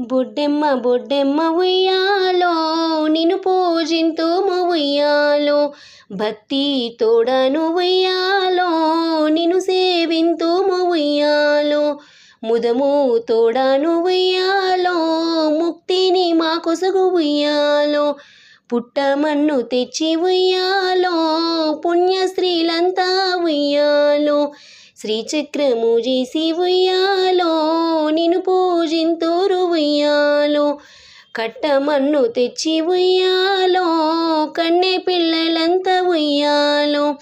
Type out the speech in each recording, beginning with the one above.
బొడ్డెమ్మ బొడ్డెమ్మ ఉయ్యాలో నిన్ను పూజింతుము ఉయ్యాలో భక్తి తోడను ఉయ్యాలో నిన్ను సేవింతుము ఉయ్యాలో ముదము తోడను ఉయ్యాలో ముక్తిని మా కొసగు ఉయ్యాలో. పుట్టమన్ను తెచ్చి ఉయ్యాలో పుణ్యశ్రీలంతా ఉయ్యాలో. శ్రీచక్రము చేసి ఉయ్యాలో నిన్ను పూజింతురు ఉయ్యాలో. కట్టమన్ను తెచ్చి ఉయ్యాలో కన్నె పిల్లలంతా ఉయ్యాలో.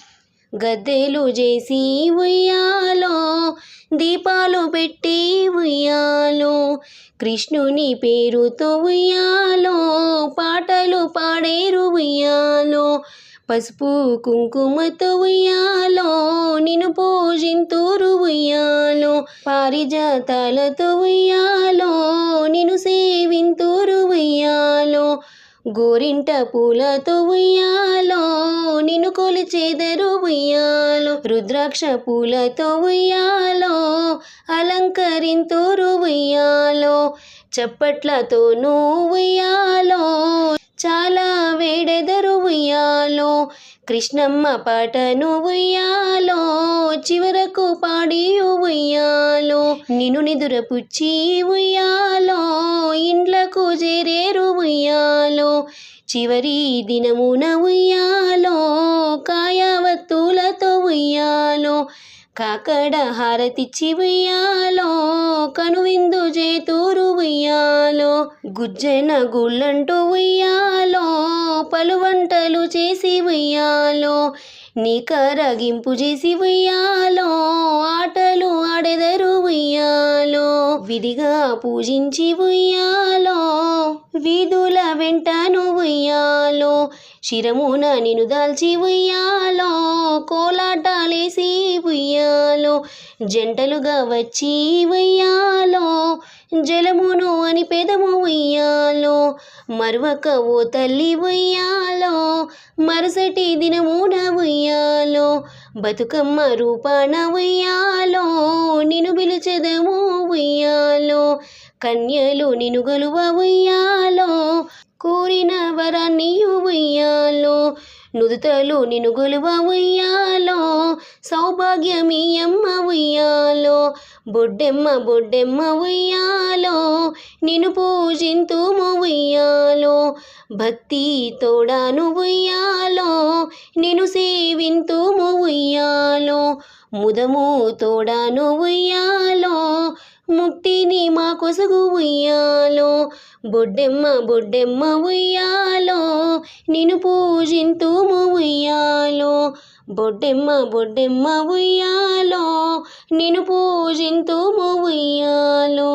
గద్దెలు చేసి ఉయ్యాలో దీపాలు పెట్టి ఉయ్యాలో. కృష్ణుని పేరుతో ఉయ్యాలో పాటలు పాడేరు ఉయ్యాలో. పసుపు కుంకుమతో ఉయ్యాలో నిన్ను పూజింతురు ఉయ్యాలో. పారిజాతాలతో ఉయ్యాలో నిన్ను సేవింతురు ఉయ్యాలో. గోరింట పూలతో ఉయ్యాలో నిన్ను కొలిచేదరు ఉయ్యాలో. రుద్రాక్ష పూలతో ఉయ్యాలో అలంకరింతురు ఉయ్యాలో. చప్పట్లతో ఉయ్యాలో చాలా వేడెదరు కృష్ణమ్మ పాటను ఉయ్యాలో చివరకు పాడి ఉయ్యాలో. నిన్ను నిదురపుచ్చి ఉయ్యాలో ఇండ్లకు చేరేరు ఉయ్యాలో. చివరి దినమున ఉయ్యాలో కాయవత్తులతో ఉయ్యాలో. కాకడ హారతిచ్చి ఉయ్యాలో కనువిందు చేతూరు ఉయ్యాలో గుజ్జెన గుళ్ళంటూ ఉయ్యాలో పలు వంటలు చేసి ఉయ్యాలో నీకరగింపు చేసి ఉయ్యాలో ఆటలు ఆడెదరు ఉయ్యాలో విధిగా పూజించి ఉయ్యాలో వీధుల వెంటను ఉయ్యాలో శిరమున నిన్ను దాల్చి ఉయ్యాలో కోలాటాలేసి ఉయ్యాలో జంటలుగా వచ్చి ఉయ్యాలో జలమును అని పెదము ఉయ్యాలో మరువక ఓ తల్లి ఉయ్యాలో మరుసటి దినమున ఉయ్యాలో బతుకమ్మ రూపాన ఉయ్యాలో నిన్ను పిలుచెదము ఉయ్యాలో కన్యలు నిను గలువ ఉయ్యాలో కోరిన వరాన్ని ఉయ్యాలో నుదుతలు నిన్ను ఉయ్యాలో సౌభాగ్యమీయమ్మ ఉయ్యాలో బొడ్డెమ్మ బొడ్డెమ్మ ఉయ్యాలో నిన్ను పూజింతుము ఉయ్యాలో భక్తి తోడాను ఉయ్యాలో నిన్ను సేవింతుము ఉయ్యాలో ముదము తోడాను ఉయ్యాలో ముక్తిని మా కొసగు ఉయ్యాలో బొడ్డెమ్మ బొడ్డెమ్మ ఉయ్యాలో నిన్ను పూజింతుము ఉయ్యాలో. బొడ్డెమ్మ బొడ్డెమ్మ ఉయ్యాలో నిన్ను పూజింతుము ఉయ్యాలో.